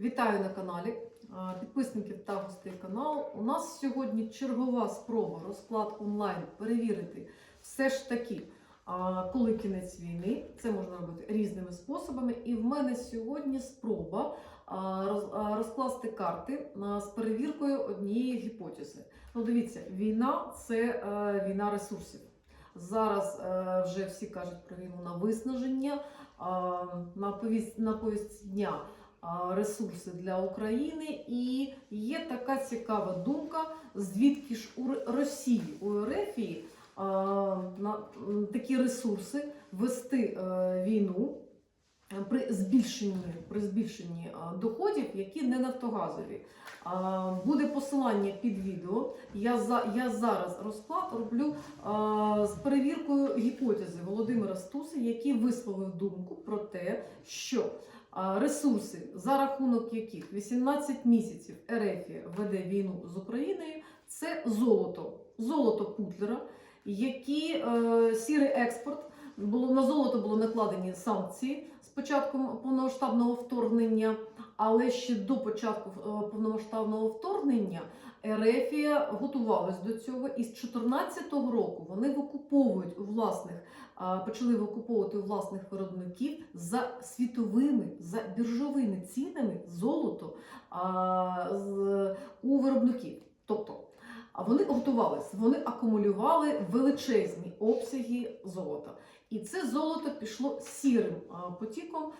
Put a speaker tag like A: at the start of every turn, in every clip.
A: Вітаю на каналі підписників та гостей каналу. У нас сьогодні чергова спроба розклад онлайн перевірити все ж таки, коли кінець війни. Це можна робити різними способами. І в мене сьогодні спроба роз- розкласти карти з перевіркою однієї гіпотези. Ну, дивіться, війна це е, війна ресурсів. Зараз е, вже всі кажуть про війну на виснаження, на повість на повість дня ресурси для України. І є така цікава думка, звідки ж у Росії, у Ерефії такі ресурси вести е, війну. При збільшенні, при збільшенні доходів, які не нафтогазові. Буде посилання під відео. Я, за, я зараз розклад роблю з перевіркою гіпотези Володимира Стуси, який висловив думку про те, що ресурси, за рахунок яких 18 місяців РФ веде війну з Україною, це золото, золото Путлера, які е, сірий експорт. Було на золото було накладені санкції з початком повномасштабного вторгнення, але ще до початку е, повномасштабного вторгнення Ерефія готувалась до цього, і з 2014 року вони викуповують у власних, почали викуповувати у власних виробників за світовими, за біржовими цінами золото у виробників. Тобто а вони готувалися, вони акумулювали величезні обсяги золота. І це золото пішло сірим потіком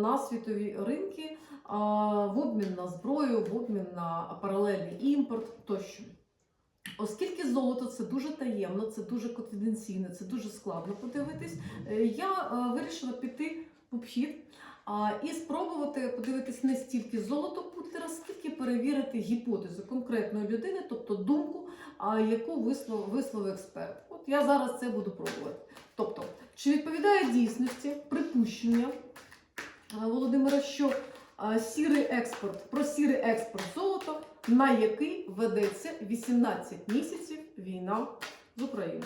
A: на світові ринки в обмін на зброю, в обмін на паралельний імпорт тощо. Оскільки золото це дуже таємно, це дуже конфіденційно, це дуже складно подивитись, е, я е, вирішила піти в обхід і спробувати подивитись не стільки золото Путлера, скільки перевірити гіпотезу конкретної людини, тобто думку, яку вислов, висловив експерт. От я зараз це буду пробувати. Тобто, чи відповідає дійсності припущення Володимира, що сірий експорт, про сірий експорт золота, на який ведеться 18 місяців війна з Україною?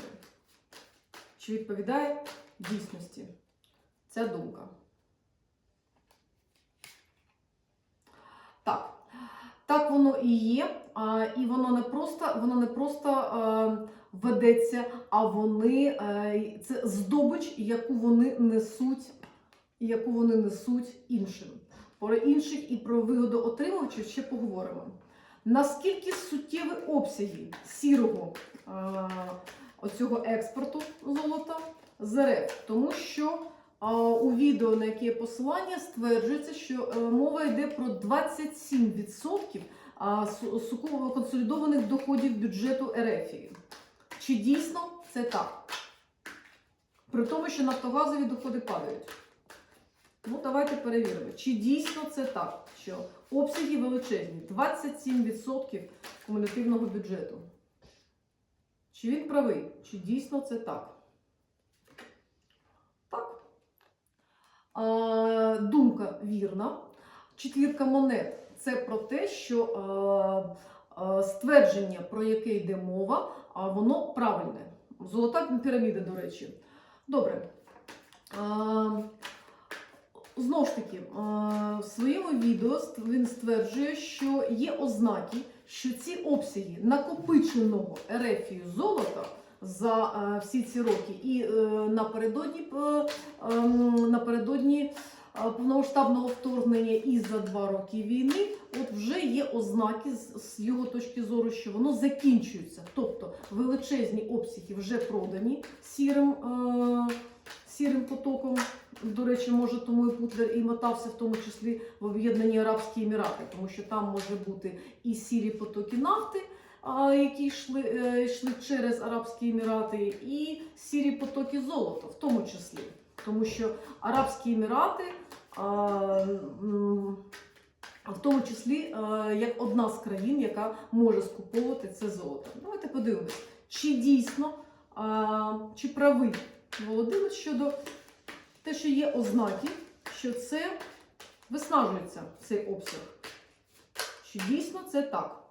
A: Чи відповідає дійсності ця думка? Так, так воно і є, і воно не просто, воно не просто е, ведеться, а вони е, це здобич, яку вони несуть, яку вони несуть іншим. Про інших і про вигодоотримувачів ще поговоримо. Наскільки суттєві обсяги сірого е, оцього експорту золота з РФ? Тому що у відео, на яке є посилання, стверджується, що е, мова йде про 27% а, консолідованих доходів бюджету РФ. Чи дійсно це так? При тому, що нафтогазові доходи падають. Ну, давайте перевіримо, чи дійсно це так, що обсяги величезні 27% кумулятивного бюджету. Чи він правий? Чи дійсно це? Так. А, думка вірна. Четвірка монет це про те, що ствердження, про яке йде мова, воно правильне. Золота піраміда, до речі. Добре. Знову ж таки, в своєму відео він стверджує, що є ознаки, що ці обсяги накопиченого ерефію золота за е, всі ці роки і е, напередодні, е, ем, напередодні повномасштабного вторгнення і за два роки війни, от вже є ознаки з, його точки зору, що воно закінчується. Тобто величезні обсяги вже продані сірим, сірим потоком. До речі, може, тому і Путлер і мотався в тому числі в Об'єднані Арабські Емірати, тому що там може бути і сірі потоки нафти, які йшли, е, йшли через Арабські Емірати, і сірі потоки золота, в тому числі. Тому що Арабські Емірати, в тому числі, як одна з країн, яка може скуповувати це золото. Давайте подивимось, чи дійсно, чи правий Володимир щодо те, що є ознаки, що це виснажується цей обсяг. Чи дійсно це так?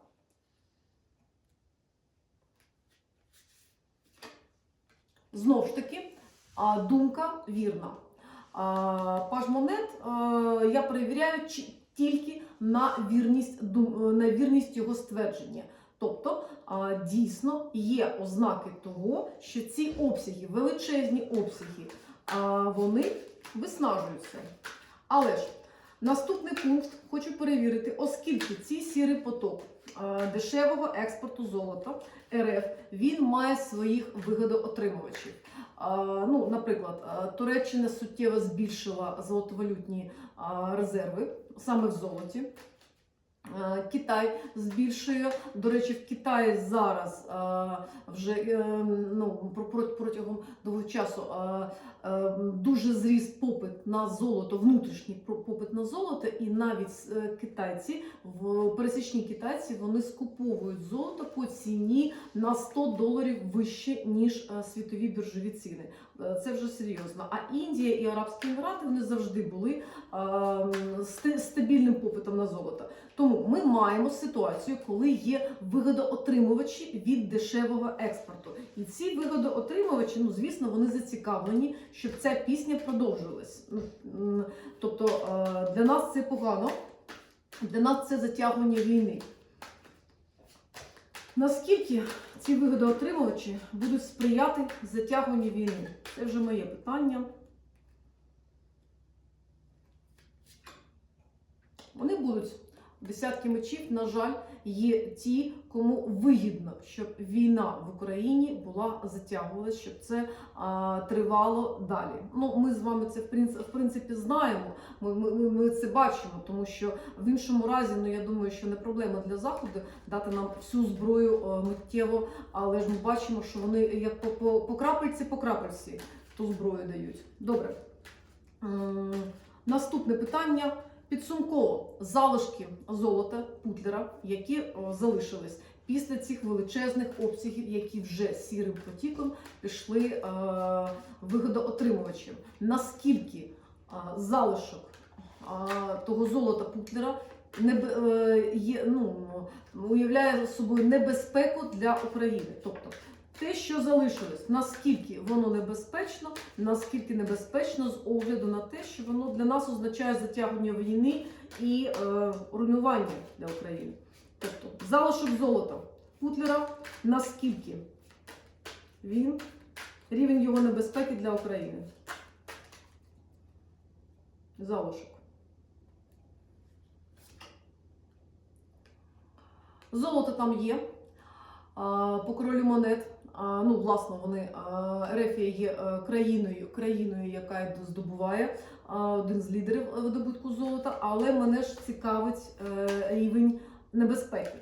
A: Знову ж таки, думка вірна. Паж монет я перевіряю, тільки на вірність е, на вірність його ствердження. Тобто дійсно є ознаки того, що ці обсяги, величезні обсяги, вони виснажуються. Але ж наступний пункт хочу перевірити, оскільки цей сірий поток дешевого експорту золота РФ він має своїх вигодоотримувачів. Ну, наприклад, Туреччина суттєво збільшила золотовалютні резерви саме в золоті. Е, Китай збільшує. До речі, в Китаї зараз е, вже е, ну, про- про- протягом довгого часу е, е, дуже зріс попит на золото, внутрішній попит на золото, і навіть е, китайці, в пересічні китайці, вони скуповують золото по ціні на 100 доларів вище ніж е, світові біржові ціни. Е, Це вже серйозно. А Індія і Арабські Емірати вони завжди були е, стабільним попитом на золото. Тому ми маємо ситуацію, коли є вигодоотримувачі від дешевого експорту. І ці вигодоотримувачі, ну звісно, вони зацікавлені, щоб ця пісня продовжувалась. Ну, Тобто е, для нас це погано, для нас це затягування війни. Наскільки ці вигодоотримувачі будуть сприяти затягуванню війни? Це вже моє питання. Вони будуть десятки мечів, на жаль, є ті, кому вигідно, щоб війна в Україні була затягувалася, щоб це а, тривало далі. Ну, ми з вами це в принципі, в принципі знаємо. Ми, ми, ми- це бачимо, тому що в іншому разі, ну я думаю, що не проблема для заходу дати нам всю зброю е, миттєво, але ж ми бачимо, що вони як по, по, по крапельці, по крапельці ту зброю дають. Добре. Наступне питання. Підсумково залишки золота Путлера, які залишились після цих величезних обсягів, які вже сірим потіком пішли е, вигодоотримувачам. Наскільки е, залишок е, того золота Путлера небе- е, є, ну, уявляє собою небезпеку для України? Тобто те, що залишилось, наскільки воно небезпечно, наскільки небезпечно з огляду на те, що воно для нас означає затягування війни і е, руйнування для України. Тобто залишок золота Путлера, наскільки він рівень його небезпеки для України. Залишок. Золото там є. По королю монет. Ну, власне, вони Ерефія є е, країною, країною, яка здобуває один з лідерів видобутку золота, але мене ж цікавить е, рівень небезпеки.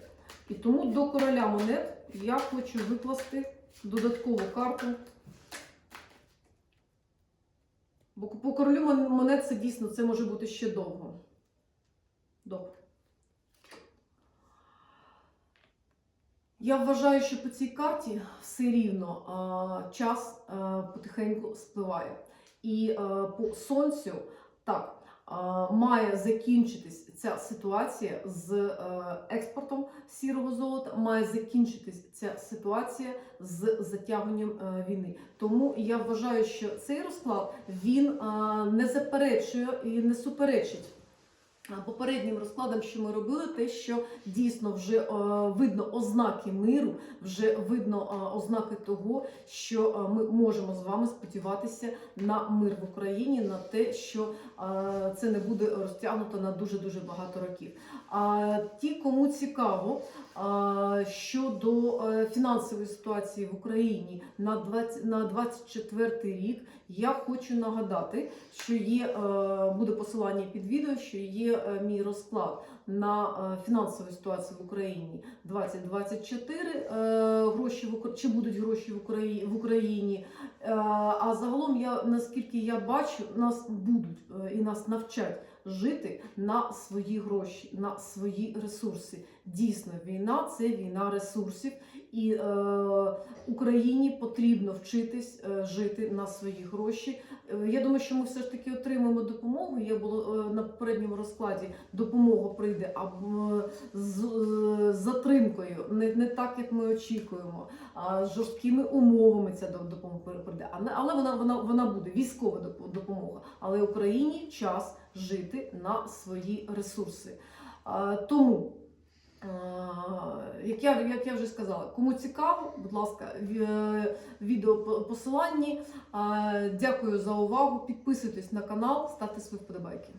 A: І тому до короля монет я хочу викласти додаткову карту. Бо по королю монет це дійсно це може бути ще довго. Добре. Я вважаю, що по цій карті все рівно а, час а, потихеньку спливає. І а, по сонцю так а, має закінчитись ця ситуація з е, експортом сірого золота, має закінчитись ця ситуація з затягуванням е, війни. Тому я вважаю, що цей розклад він а, не заперечує і не суперечить. Попереднім розкладам, що ми робили, те, що дійсно вже е, видно ознаки миру, вже видно е, ознаки того, що е, ми можемо з вами сподіватися на мир в Україні, на те, що це не буде розтягнуто на дуже дуже багато років. А ті, кому цікаво щодо фінансової ситуації в Україні на 20, на 24 рік, я хочу нагадати, що є е, буде посилання під відео, що є е, мій розклад на е, фінансову ситуацію в Україні 2024 е, гроші в чи будуть гроші в Україні в Україні. А загалом я наскільки я бачу, нас будуть і нас навчать жити на свої гроші, на свої ресурси. Дійсно, війна це війна ресурсів, і е, Україні потрібно вчитись е, жити на свої гроші. Е, Я думаю, що ми все ж таки отримаємо допомогу. Я було е, на попередньому розкладі допомога прийде а е, з затримкою, не, не так як ми очікуємо, а з жорсткими умовами ця до- допомога прийде. А Але вона, вона, вона буде військова допомога. Але Україні час жити на свої ресурси. А, Тому, е, як я, як я вже сказала, кому цікаво, будь ласка, е, відео посиланні. Дякую за увагу. Підписуйтесь на канал, ставте свої вподобайки.